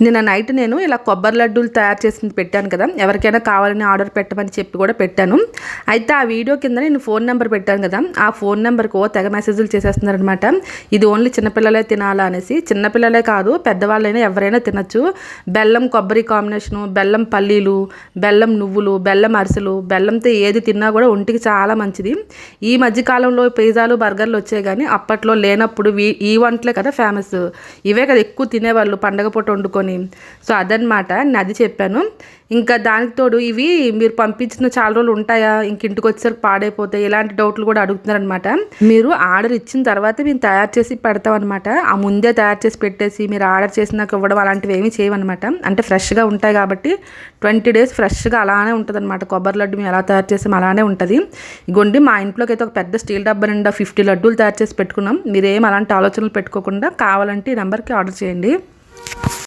నిన్న నైట్ నేను ఇలా కొబ్బరి లడ్డూలు తయారు చేసి పెట్టాను కదా ఎవరికైనా కావాలని ఆర్డర్ పెట్టమని చెప్పి కూడా పెట్టాను. అయితే ఆ వీడియో కింద నేను ఫోన్ నెంబర్ పెట్టాను కదా ఆ ఫోన్ నెంబర్కు తెగ మెసేజ్లు చేసేస్తున్నారనమాట ఇది ఓన్లీ చిన్నపిల్లలే తినాలా అనేసి చిన్నపిల్లలే కాదు పెద్దవాళ్ళైనా ఎవరైనా తినచ్చు. బెల్లం కొబ్బరి కాంబినేషను బెల్లం పల్లీలు బెల్లం నువ్వులు బెల్లం అరిసెలు బెల్లంతో ఏది తిన్నా కూడా ఒంటికి చాలా మంచిది. ఈ మధ్యకాలంలో పిజ్జాలు బర్గర్లు వచ్చాయి కానీ అప్పట్లో లేనప్పుడు వీ- ఈ వంటలే కదా ఫేమస్ ఇవే కదా ఎక్కువ తినేవాళ్ళు పండగ పూట వండుకొని. సో అదనమాట నేను అది చెప్పాను. ఇంకా దానికి తోడు ఇవి మీరు పంపించిన చాలా రోజులు ఉంటాయా? ఇంక ఇంటికి వచ్చేసరికి పాడైపోతాయి. ఇలాంటి డౌట్లు కూడా అడుగుతున్నారనమాట మీరు ఆర్డర్ ఇచ్చిన తర్వాత మేము తయారు చేసి పెడతాం అనమాట ఆ ముందే తయారు చేసి పెట్టేసి మీరు ఆర్డర్ చేసినాక ఇవ్వడం అలాంటివి ఏమీ చేయమన్నమాట. అంటే ఫ్రెష్గా ఉంటాయి కాబట్టి ట్వంటీ డేస్ ఫ్రెష్గా అలానే ఉంటుంది అనమాట కొబ్బరి లడ్డు మేము ఎలా తయారు చేసాం అలానే ఉంటుంది. ఇగోండి మా ఇంట్లోకి అయితే ఒక పెద్ద స్టీల్ డబ్బా నిండా ఫిఫ్టీ లడ్డూలు తయారు చేసి పెట్టుకున్నాం. మీరేం అలాంటి ఆలోచనలు పెట్టుకోకుండా కావాలంటే ఈ నెంబర్కి ఆర్డర్ చేయండి.